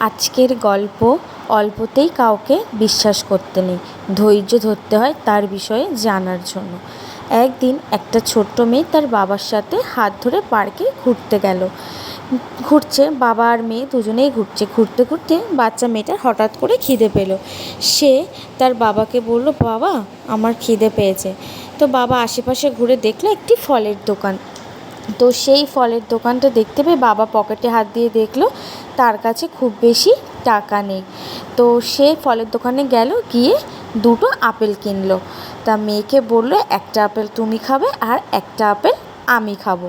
আজকের গল্প অল্পতেই কাউকে বিশ্বাস করতে নেই। ধৈর্য ধরতে হয় তার বিষয়ে জানার জন্য। একদিন একটা ছোট্ট মেয়ে তার বাবার সাথে হাত ধরে পার্কে ঘুরতে গেল। ঘুরছে, বাবা আর মেয়ে দুজনেই ঘুরছে। ঘুরতে ঘুরতে বাচ্চা মেয়েটার হঠাৎ করে খিদে পেল। সে তার বাবাকে বলল, বাবা, আমার খিদে পেয়েছে। তো বাবা আশেপাশে ঘুরে দেখল একটি ফলের দোকান। তো সেই ফলের দোকানটা দেখতে পেয়ে বাবা পকেটে হাত দিয়ে দেখল, তার কাছে খুব বেশি টাকা নেই। তো সে ফলের দোকানে গেল, গিয়ে দুটো আপেল কিনলো। তা মেয়েকে বলল, একটা আপেল তুমি খাবে আর একটা আপেল আমি খাব।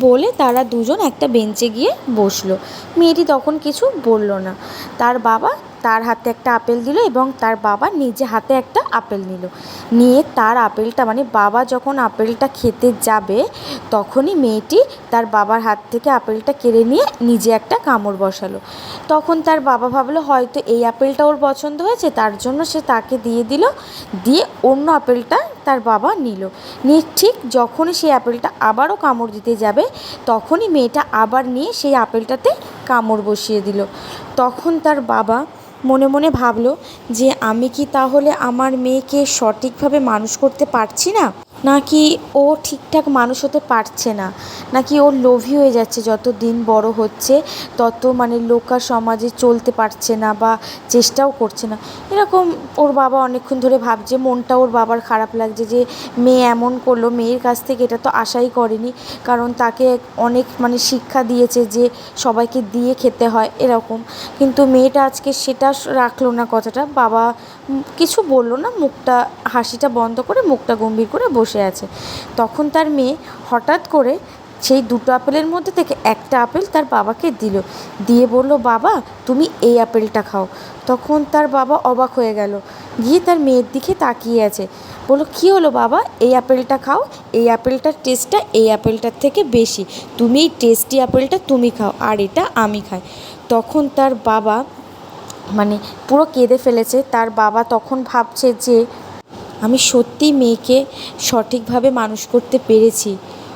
বলে তারা দুজন একটা বেঞ্চে গিয়ে বসল। মেয়েটি তখন কিছু বলল না। তার বাবা তার হাতে একটা আপেল দিল এবং তার বাবা নিজে হাতে একটা আপেল নিল। নিয়ে তার আপেলটা মানে বাবা যখন আপেলটা খেতে যাবে, তখনই মেয়েটি তার বাবার হাত থেকে আপেলটা কেড়ে নিয়ে নিজে একটা কামড় বসালো। তখন তার বাবা ভাবলো, হয়তো এই আপেলটা ওর পছন্দ হয়েছে, তার জন্য সে তাকে দিয়ে দিল। দিয়ে অন্য আপেলটা তার বাবা নিল। নিয়ে ঠিক যখনই সেই আপেলটা আবারও কামড় দিতে যাবে, তখনই মেয়েটা আবার নিয়ে সেই আপেলটাতে কামড় বসিয়ে দিল। তখন তার বাবা মনে মনে ভাবল যে আমি কি তাহলে আমার মেয়েকে সঠিকভাবে মানুষ করতে পারছি না? নাকি ও ঠিকঠাক মানুষ হতে পারছে না? নাকি ও লোভী হয়ে যাচ্ছে? যত দিন বড় হচ্ছে, তত মানে লোকা সমাজে চলতে পারছে না বা চেষ্টাও করছে না। এরকম ওর বাবা অনেকক্ষণ ধরে ভাবছে, মনটা ওর বাবার খারাপ লাগছে যে, মেয়ে এমন করল, মেয়ের কাছ থেকে এটা তো আশাই করেনি। কারণ তাকে অনেক মানে শিক্ষা দিয়েছে যে, সবাইকে দিয়ে খেতে হয়, এরকম। কিন্তু মেয়েটা আজকে সেটা রাখল না কথাটা। বাবা কিছু বলল না, মুখটা, হাসিটা বন্ধ করে, মুখটা গম্ভীর করে বসে আছে। তখন তার মেয়ে হঠাৎ করে সেই দুটো আপেলের মধ্যে থেকে একটা আপেল তার বাবাকে দিল। দিয়ে বলল, বাবা, তুমি এই আপেলটা খাও। তখন তার বাবা অবাক হয়ে গেল। গিয়ে তার মেয়ের দিকে তাকিয়ে আছে। বলল, কী হলো বাবা? এই আপেলটা খাও। এই আপেলটার টেস্টটা এই আপেলটার থেকে বেশি। তুমি এই টেস্টি আপেলটা তুমি খাও, আর এটা আমি খাই। তখন তার বাবা মানে পুরো কেঁদে ফেলেছে। তার বাবা তখন ভাবছে যে আমি সত্যিই মেয়েকে সঠিকভাবে মানুষ করতে পেরেছি।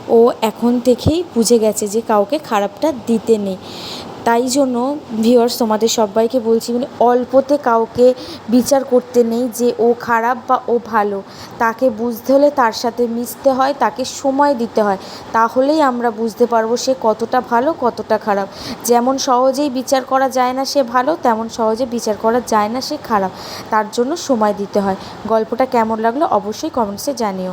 ও এখন থেকেই বুঝে গেছে যে কাউকে খারাপটা দিতে নেই। তাই জন্য ভিউয়ার্স তোমাদের সবাইকে বলছি মানে অল্পতে কাউকে বিচার করতে নেই যে ও খারাপ বা ও ভালো। তাকে বুঝতে হলে তার সাথে মিশতে হয়, তাকে সময় দিতে হয়। তাহলেই আমরা বুঝতে পারব সে কতটা ভালো, কতটা খারাপ। যেমন সহজেই বিচার করা যায় না সে ভালো, তেমন সহজে বিচার করা যায় না সে খারাপ। তার জন্য সময় দিতে হয়। গল্পটা কেমন লাগল অবশ্যই কমেন্টসে জানিও।